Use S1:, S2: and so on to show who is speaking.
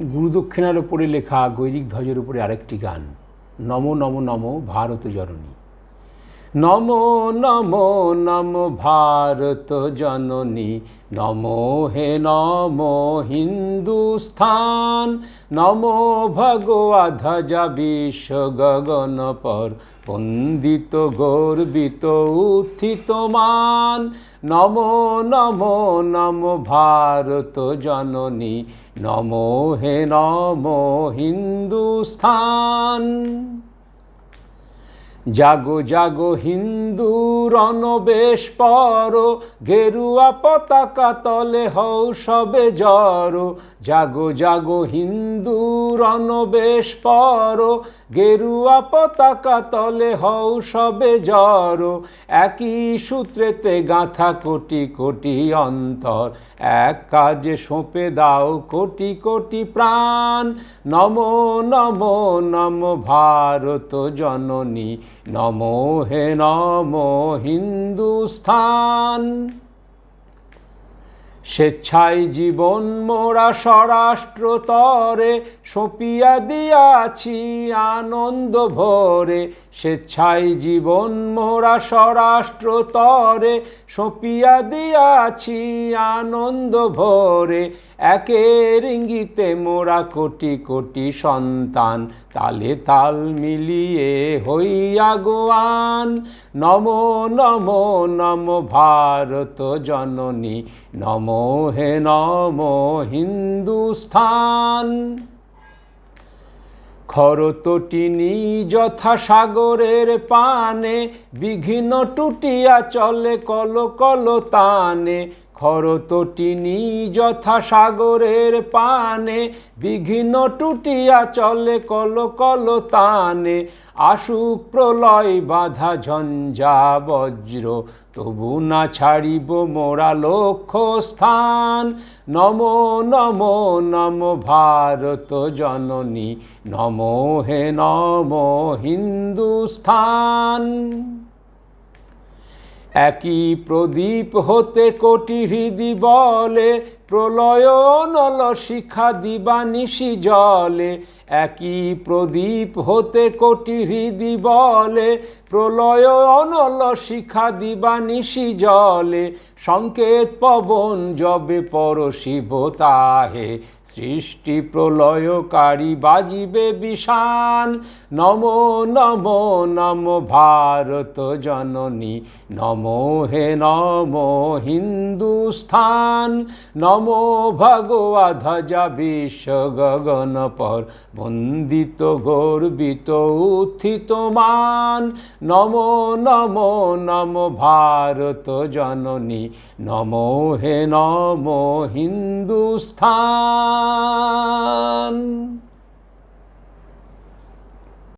S1: গুরুদক্ষিণার ওপরে লেখা গৈরিক ধ্বজের উপরে আরেকটি গান। নম নম নম ভারত জননী। নম নম নম ভারত জননী, নম হে নম হিন্দুস্থান, নম ভগবা ধ্বজা বিশ্ব গগন পর বন্দিত গর্বিত উত্থিত মান, নম নম নম ভারত জননী, নম হে নম হিন্দুস্থান। জাগো জাগো, হিন্দু রণবেশ পর, গেরুয়া পতাকা তলে হও সবে জড়। জাগো জাগো, হিন্দু রণবেশ পর, গেরুয়া পতাকা তলে হও সবে জড়। একই সূত্রেতে গাঁথা কোটি কোটি অন্তর, এক কাজে সঁপে দাও কোটি কোটি প্রাণ। নম নম নম ভারত জননী নম হে নমো হিন্দুস্থান। স্বেচ্ছায় জীবন মোরা স্বরাষ্ট্র তরে সপিয়া দিয়াছি আনন্দ ভরে। স্বেচ্ছায় জীবন মোরা স্বরাষ্ট্র তরে সপিয়া দিয়াছি আনন্দ ভরে। একের ইঙ্গিতে মোরা কোটি কোটি সন্তান, তালে তাল মিলিয়ে হইয়া গোয়ান। নম নম নম ভারত জননী, নম হে নম হিন্দুস্থান। খরতটিনি যথা সাগরের পানে বিঘ্ন টুটিয়া চলে কল কল তানে খরতটিনি যথা সাগরের পানে, বিঘ্ন টুটিয়া চলে কল কল তানে। আসুক প্রলয় বাধা ঝঞ্ঝা বজ্র, তবু না ছাড়িব মোরা লক্ষ্য স্থান নম নম নম ভারত জননী, নম হে নম হিন্দুস্থান। একই প্রদীপ হতে কোটি হৃদি বলে প্রলয় নল শিখা দিবা নিশি জলে, একই প্রদীপ হতে কোটি হৃদি বলে। প্রলয় অনল শিখা দিবা নিশি জলে, সংকেত পবন জবে পর শিব তাহে। সৃষ্টি প্রলয়কারী বাজিবে বিষান। নম নম নম ভারত জননী, নম হে নম হিন্দুস্থান। নম ভগবা ভগবধ বিশ্ব গগন পর। বন্দিত গর্বিত উত্থিত মান। নমো নমো, নম ভারত জননী। নমো হে নমো হিন্দুস্থান।